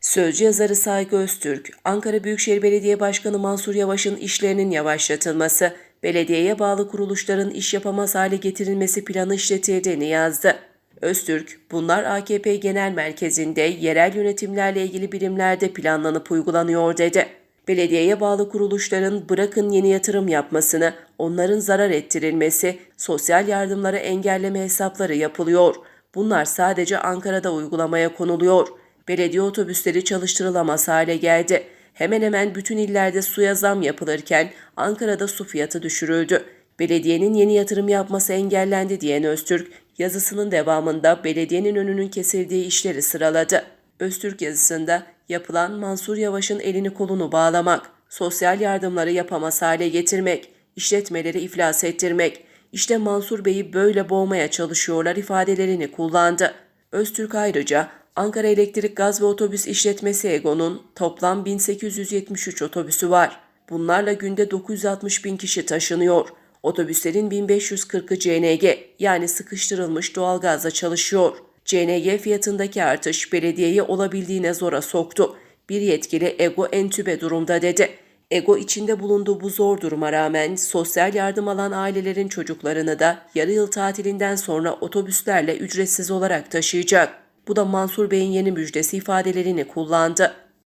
Sözcü yazarı Saygı Öztürk, Ankara Büyükşehir Belediye Başkanı Mansur Yavaş'ın işlerinin yavaşlatılması, belediyeye bağlı kuruluşların iş yapamaz hale getirilmesi planı işletildiğini yazdı. Öztürk, bunlar AKP Genel Merkezi'nde yerel yönetimlerle ilgili birimlerde planlanıp uygulanıyor dedi. Belediyeye bağlı kuruluşların bırakın yeni yatırım yapmasını, onların zarar ettirilmesi, sosyal yardımları engelleme hesapları yapılıyor. Bunlar sadece Ankara'da uygulamaya konuluyor. Belediye otobüsleri çalıştırılamaz hale geldi. Hemen hemen bütün illerde suya zam yapılırken Ankara'da su fiyatı düşürüldü. Belediyenin yeni yatırım yapması engellendi diyen Öztürk, yazısının devamında belediyenin önünün kesildiği işleri sıraladı. Öztürk yazısında yapılan Mansur Yavaş'ın elini kolunu bağlamak, sosyal yardımları yapamaz hale getirmek, işletmeleri iflas ettirmek, işte Mansur Bey'i böyle boğmaya çalışıyorlar ifadelerini kullandı. Öztürk ayrıca Ankara Elektrik Gaz ve Otobüs İşletmesi EGO'nun toplam 1873 otobüsü var. Bunlarla günde 960 bin kişi taşınıyor. Otobüslerin 1540'ı CNG yani sıkıştırılmış doğalgazla çalışıyor. CNG fiyatındaki artış belediyeyi olabildiğine zora soktu. Bir yetkili EGO entübe durumda dedi. EGO içinde bulunduğu bu zor duruma rağmen sosyal yardım alan ailelerin çocuklarını da yarı yıl tatilinden sonra otobüslerle ücretsiz olarak taşıyacak. Bu da Mansur Bey'in yeni müjdesi ifadelerini kullandı.